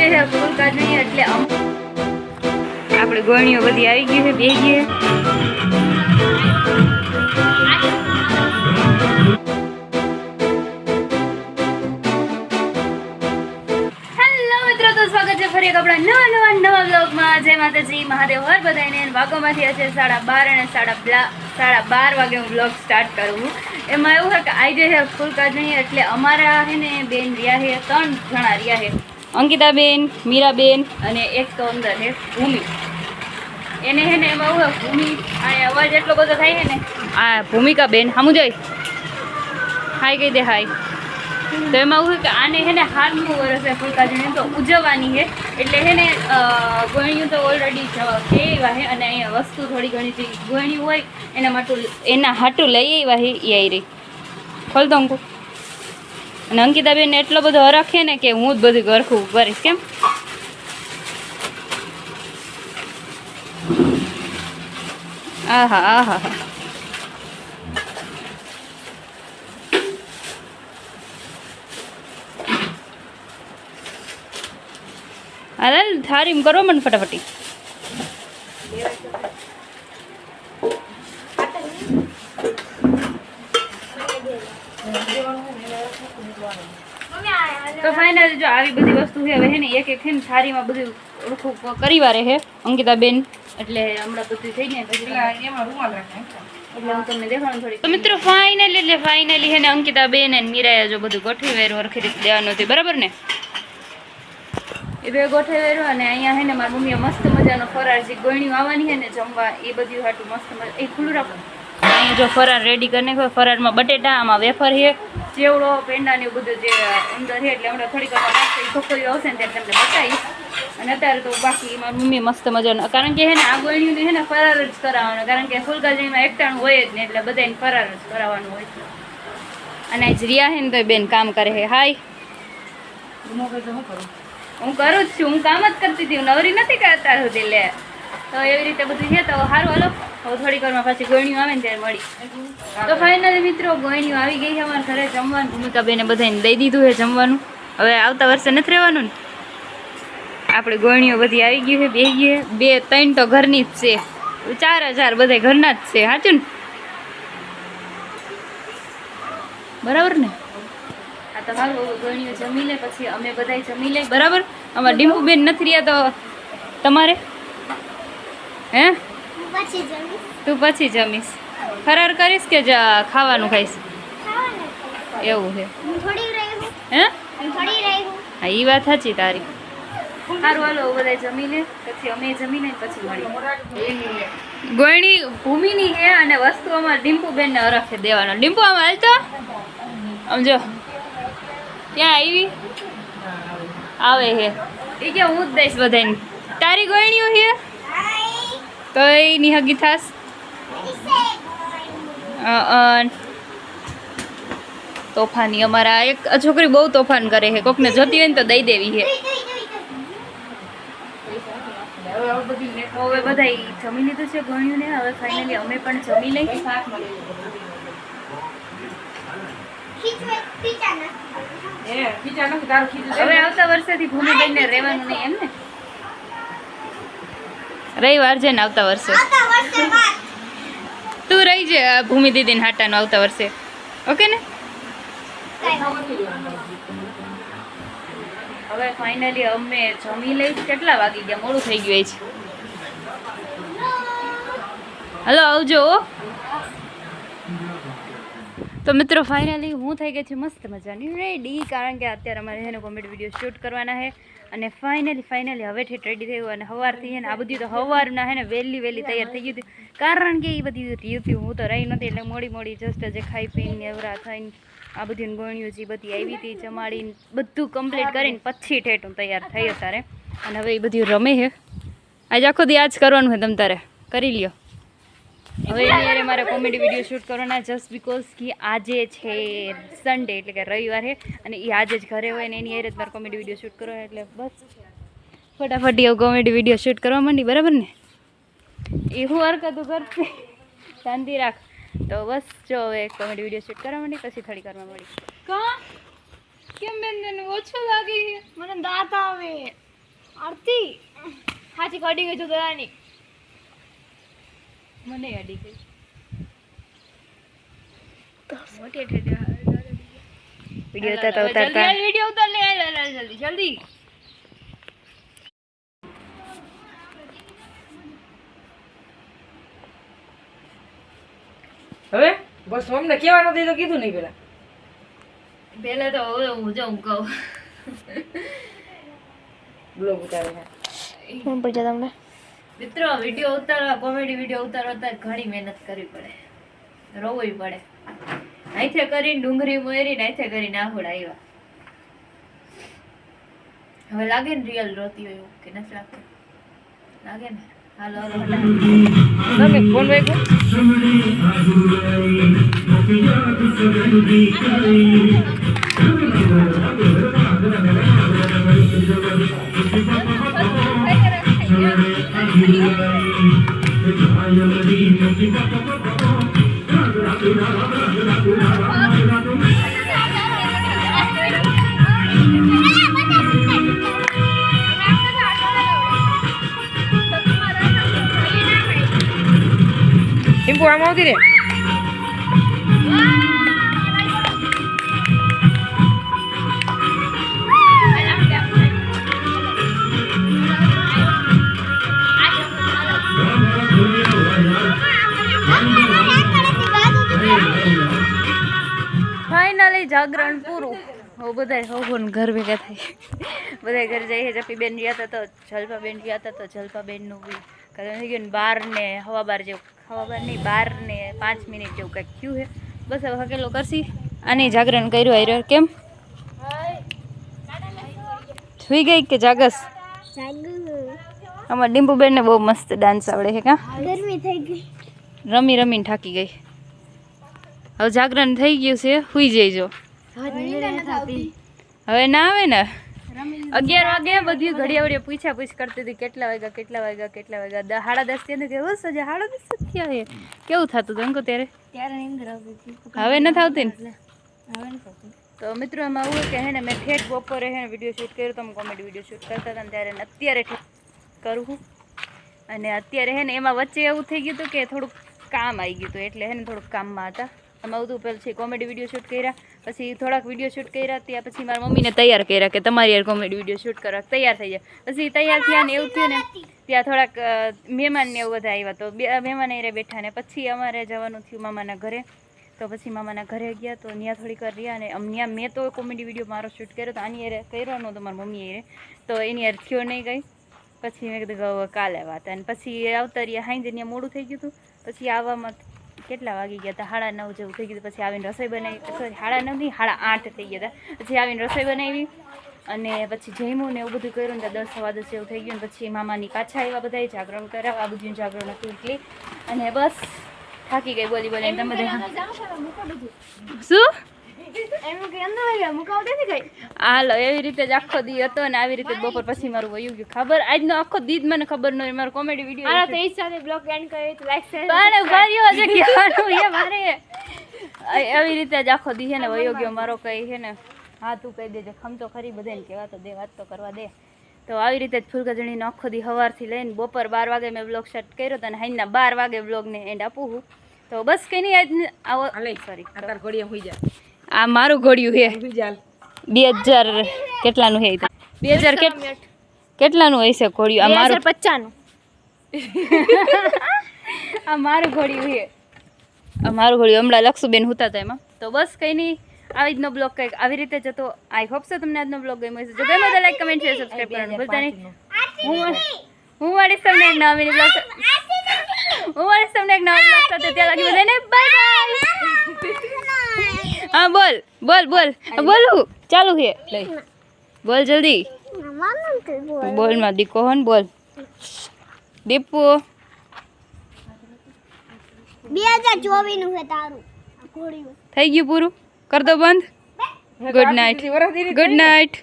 ગઈ છે ફૂલ કાઢણી એટલે આપણે ગોળણીઓ બધી આવી ગઈ છે બે ગઈ આપણા નવા નવા નવા બ્લોગમાં જય માતાજી, મહાદેવ હર બધાને વાગોમાંથી હશે સાડા બાર અને સાડા સાડા બાર વાગે હું બ્લોગ સ્ટાર્ટ કરું એમાં એવું છે કે આજે ફૂલ નહીં, એટલે અમારા હે ને બેન રહ્યા છે, ત્રણ જણા રહ્યા છે. અંકિતાબેન મીરાબેન અને એક તો અંદર છે ભૂમિ. એને હે ને એમાં એવું ભૂમિ આ અવાજ એટલો બધો થાય છે ને આ ભૂમિકા બેન સામું જાય હાય કહી દે હાય. તો એમાં એવું કે આને હે ને હાથનું વરસ છે ફૂલકાજીને તો ઉજવવાની છે એટલે હે ને અ, તો ઓલરેડી એવા છે અને અહીંયા વસ્તુ થોડી ઘણી જે ગોળીયું હોય એના માટે એના હાટું લઈ આવ્યા છે એ આવી રહી ખોલ દો અંકુ. અને અંકિતાબેન એટલો બધો હરખે ને કે હું જ બધું ગરખું કરીશ કેમ આહા આહા હા અરે થારીમ કરો મને ફટાફટી તો ફાઇનલ જો આવી બધી વસ્તુ છે હવે હે ને એક એક છે ને થારીમાં બધું ઓળખું કરી વારે છે અંકિતાબેન એટલે હમણાં બધું થઈ જાય પછી. એમાં રૂમાલ રાખે તો મિત્રો ફાઇનલી એટલે ફાઇનલી છે ને અંકિતાબેન અને મીરાએ જો બધું ગોઠવી વેરું ખરીદ દેવાનું હતું બરાબર ને? એ બે ગોઠવેલું અને અહીંયા હે ને મારી મમ્મીએ મસ્ત મજાનો ફરાર જે ગળણી આવવાની છે ને જમવા એ બધું હાટું મસ્ત મજા એ ખુલ્લું રાખો. અહીંયા જો ફરાર રેડી કરી નાખ્યો ફરારમાં બટેટા આમાં વેફર છે ચેવડો પેંડા ને બધું જે અંદર છે એટલે હમણાં થોડીક વાર નાખશે છોકરીઓ આવશે ને ત્યારે તમને બતાવીશ. અને અત્યારે તો બાકી મારી મમ્મી મસ્ત મજાનો. કારણ કે હે ને આ ગળણીયું છે ને ફરાર જ કરાવવાનો. કારણ કે ફૂલકાજીમાં એકટાણું હોય જ ને એટલે બધાને ફરાર જ કરાવવાનું હોય અને આજ રિયા છે ને તો બેન કામ કરે છે હાય. હું કરું જ છું. હું કામ જ કરતી હતી. હું નવરી નથી કરતા સુધી લે. તો એવી રીતે બધું છે, તો સારું હાલો. હવે થોડીક વારમાં પાછી ગોળણીઓ આવે ને ત્યારે મળી. તો ફાઇનલી મિત્રો ગોળણીઓ આવી ગઈ છે અમારા ઘરે જમવાનું. ભૂમિકાબેને બધાને દઈ દીધું છે જમવાનું. હવે આવતા વર્ષે નથી રહેવાનું ને. આપણે ગોળણીઓ બધી આવી ગઈ છે બે ગઈ બે, ત્રણ તો ઘરની જ છે. ચાર હજાર બધા ઘરના જ છે. સાચું ને? બરાબર ને? આ તમારું ગણીઓ જમી લે, પછી અમે બધાય જમી લે. બરાબર? અમારા ડીમ્પુબેન નથી રહ્યા તો તમારે? હે? પછી તું પછી જમીશ. ફરાર કરીશ કે જ ખાવાનું ખાઈશ? એવું છે. હું હું. હે? હું હું. હા એ વાત સાચી તારી. સારું હાલો બધા જમી લે પછી અમે જમી પછી મળી ગોયણી ભૂમિની હે અને વસ્તુ અમારે ડીમ્પુબેનને અરખે દેવાનો. ડીમ્પુ આમ હાલતો? આમ જો. ત્યાં આવી? આવે હે એ કે હું જ દઈશ બધાને તારી ગોયણીઓ છે? તો એની હગી થાસ અ, અ, તોફાની અમારા એક છોકરી બહુ તોફાન કરે છે. કોકને જોતી હોય ને તો દઈ દેવી છે. હવે બધા જમી લીધું છે ગણ્યું ને હવે ફાઇનલી અમે પણ જમી લઈ હવે આવતા વર્ષેથી ભૂમિબેન ને રહેવાનું નહીં એમ ને? રવિવાર છે ને આવતા વર્ષે. તું રહી છે ભૂમિ દીદીને હાટાનું આવતા વર્ષે. ઓકે ને? હવે ફાઇનલી અમે જમી લઈ કેટલા વાગી ગયા? મોડું થઈ ગયું છે હલો. આવજો. તો મિત્રો ફાઇનલી હું થઈ ગઈ છે મસ્ત મજાની. રેડી કારણ કે અત્યારે અમારે છે ને કોમેડી વીડિયો શૂટ કરવાના છે. અને ફાઇનલી ફાઇનલી હવે ઠેઠ રેડી થયું અને સવારથી આ બધું તો સવારના છે ને વહેલી વહેલી તૈયાર થઈ ગયું હતી. કારણ કે એ બધી રહ્યું હતું હું તો રહી નહોતી એટલે મોડી મોડી જસ્ટ જે ખાઈ પીને એવરા થઈને આ બધી ગોણીઓ જે બધી આવી હતી, જમાડીને બધું કમ્પ્લીટ કરીને પછી ઠેઠ હું તૈયાર થઈ અત્યારે અને હવે એ બધું રમે છે. આજે આખો દી આજ કરવાનું છે તમ તારે. કરી લ્યો. હવે એની હારે મારે કોમેડી વીડિયો શૂટ કરવાના જસ્ટ બીકોઝ કે આજે છે સન્ડે એટલે કે રવિવાર છે અને એ આજે જ ઘરે હોય ને એની અરે જ મારે કોમેડી વીડિયો શૂટ કરવાનો એટલે બસ. ફટાફટ એવું કોમેડી વીડિયો શૂટ કરવા માંડી બરાબર ને? એ હું હરકતું કરતી. શાંતિ રાખ. તો બસ જો હવે કોમેડી વીડિયો શૂટ કરવા માંડી પછી થોડી કરવા મળી કા? કેમ બેન તને ઓછું લાગી મને દાંત આવે. આરતી? હાચી કડી ગઈ છું દયાની મને અડી ગઈ. મોટી ઉતારતા ઉતારતા. વિડિયો ઉતાર લે લે, લે, જલ્દી. જલ્દી. હવે? બસ મમને કેવા નથી તો કીધું નહીં પેલા. પેલા તો હવે હું જો હું કહું. બ્લોગ ઉતારે હું પૂછે તમને. મિત્રો વીડિયો ઉતારવા કોમેડી વીડિયો ઉતારવા તો ઘણી મહેનત કરવી પડે. રોવું પડે. અહીંથી કરીને ડુંગળી મોયરીને અહીંથી કરીને આહુડ આવ્યા હવે લાગે ને રિયલ રોતી હોય એવું કે નથી લાગતું? લાગે ને? હાલો તમે ફોન વાગ્યો? ટીમ્પુ આમ આવતી રે જાગરણ પૂરું. હો બધાય હોગોન ઘર ભેગા થાય. બધાય ઘર જઈએ જપી બેન ગયા હતા તો જલપા બેન ગયા હતા તો જલપા બેનનું બી કદાચ થઈ ગયું ને બાર ને હવા બાર જેવું. હવા બાર નહીં બાર ને પાંચ મિનિટ જેવું કંઈક થયું છે. બસ હવે હકેલો કરશી. આની જાગરણ કર્યું આર્યો કેમ? સુઈ ગઈ કે જાગસ? આમાં ડીમ્પુબેનને બહુ મસ્ત ડાન્સ આવડે છે કા? ગરમી થઈ ગઈ. રમી રમીને થાકી ગઈ. હવે જાગરણ થઈ ગયું છે. સુઈ જઈજો. હવે ના આવે ને? અગિયાર વાગે બધી ઘડિયા વડિયા પૂછ્યા પૂછ કરતી હતી કેટલા વાગ્યા કેટલા વાગ્યા કેટલા વાગ્યા? સાડા દસ થયા કે સજા હાડા સાડા દસ જ થયા છે. કેવું થતું હતું અંકો ત્યારે? હવે ન? થતી ને. તો મિત્રો એમાં એવું કે હે ને મેં ઠેઠ બપોરે હે વીડિયો શૂટ કર્યો તો કોમેડી વીડિયો શૂટ કરતા હતા ત્યારે અત્યારે કરું અને અત્યારે હે ને એમાં વચ્ચે એવું થઈ ગયું હતું કે થોડુંક કામ આવી ગયું હતું એટલે હે ને થોડુંક કામમાં હતા. એમાં પહેલાં પછી કોમેડી વીડિયો શૂટ કર્યા, પછી થોડાક વીડિયો શૂટ કર્યા, ત્યાં પછી મારા મમ્મીને તૈયાર કર્યા કે તમારી યાર કોમેડી વીડિયો શૂટ કરવા તૈયાર થઈ જાય પછી તૈયાર થયા ને એવું થયું ને, ત્યાં થોડાક મહેમાનને એવું બધા આવ્યા. તો મહેમાન એ બેઠા ને, પછી અમારે જવાનું થયું મામાના ઘરે. તો પછી મામાના ઘરે ગયા, તો ત્યાં થોડીક વાર રહ્યા અને ત્યાં મેં તો કોમેડી વીડિયો મારો શૂટ કર્યો તો આની યારે કર્યો નહોતો મારા મમ્મી યારે તો એની યાર થયો નહીં ગઈ પછી મેં કીધું કાલે વાત. અને પછી આવતા રહ્યા હાઈ ત્યાં મોડું થઈ ગયું હતું. પછી આવવામાં કેટલા વાગી ગયા હતા? સાડા નવ જેવું થઈ ગયું. પછી આવીને રસોઈ બનાવી. સોરી સાડા નવ નહીં સાડા આઠ થઈ ગયા હતા. પછી આવીને રસોઈ બનાવી અને પછી જમ્યું ને એવું બધું કર્યું ને દસ સવા દસ જેવું થઈ ગયું ને પછી મામાની પાછા આવ્યા બધા જાગરણ કરાવવા. આ બધું જાગરણ હતું એટલે. અને બસ થાકી ગઈ બોલી બોલી તમે બધા. શું? હાલો એવી રીતે જ આખો દી હતો ને આવી રીતે બપોર પછી મારું વયું ગયું. ખબર? આજનો આખો દીદ મને ખબર ન હોય મારો કોમેડી વીડિયો હાલો તો ઈ સાથે બ્લોગ એન્ડ કરીએ તો like, share, પણ ઉભાર્યો હશે કહેવાનું એ મારે. આ- એવી રીતે જ આખો દી છે ને વયો ગયો મારો કઈ છે ને. હા તું કહી દેજે ખમતો ખરી બધાને કહેવા તો દે વાત તો કરવા દે. તો આવી રીતે જ ફૂલગજણીનો આખો દી સવારથી લઈને બપોર બાર વાગે મેં બ્લોગ સ્ટાર્ટ કર્યો હતો અને હાઈના બાર વાગે બ્લોગને એન્ડ આપું તો બસ કંઈ નહીં આજ આવો હાલે સોરી ઘડીએ હોઈ જા. આ મારું ઘોડિયું છે. બે હજાર કેટલાનું છે બે હજાર કેટલાનું હશે ઘોડિયું? આ મારું પચાસનું આ મારું ઘોડિયું છે. આ મારું ઘોડિયું હમણાં લક્ષુબેન હુતા હતા એમાં. તો બસ કંઈ નહીં આવી રીતનો બ્લોગ કંઈક આવી રીતે જતો. આઈ હોપ સો તમને આજનો બ્લોગ ગમ્યો હશે. જો ગમ્યો તો લાઈક કમેન્ટ શેર સબસ્ક્રાઈબ કરવાનું ભૂલતા નહીં. હું હું મળીશ તમને એક નવા મિની બ્લોગ હું મળીશ તમને એક નવા બ્લોગ સાથે ત્યાં લાગી બધાને બાય બાય હા બોલ બોલ બોલ. બોલું. ચાલુ છે. લઈ. બોલ જલ્દી. બોલ. માં દીકો હોન બોલ. દીપુ. 2024 નું છે તારું થઈ ગયું પૂરું? કર દો બંધ. Good night good night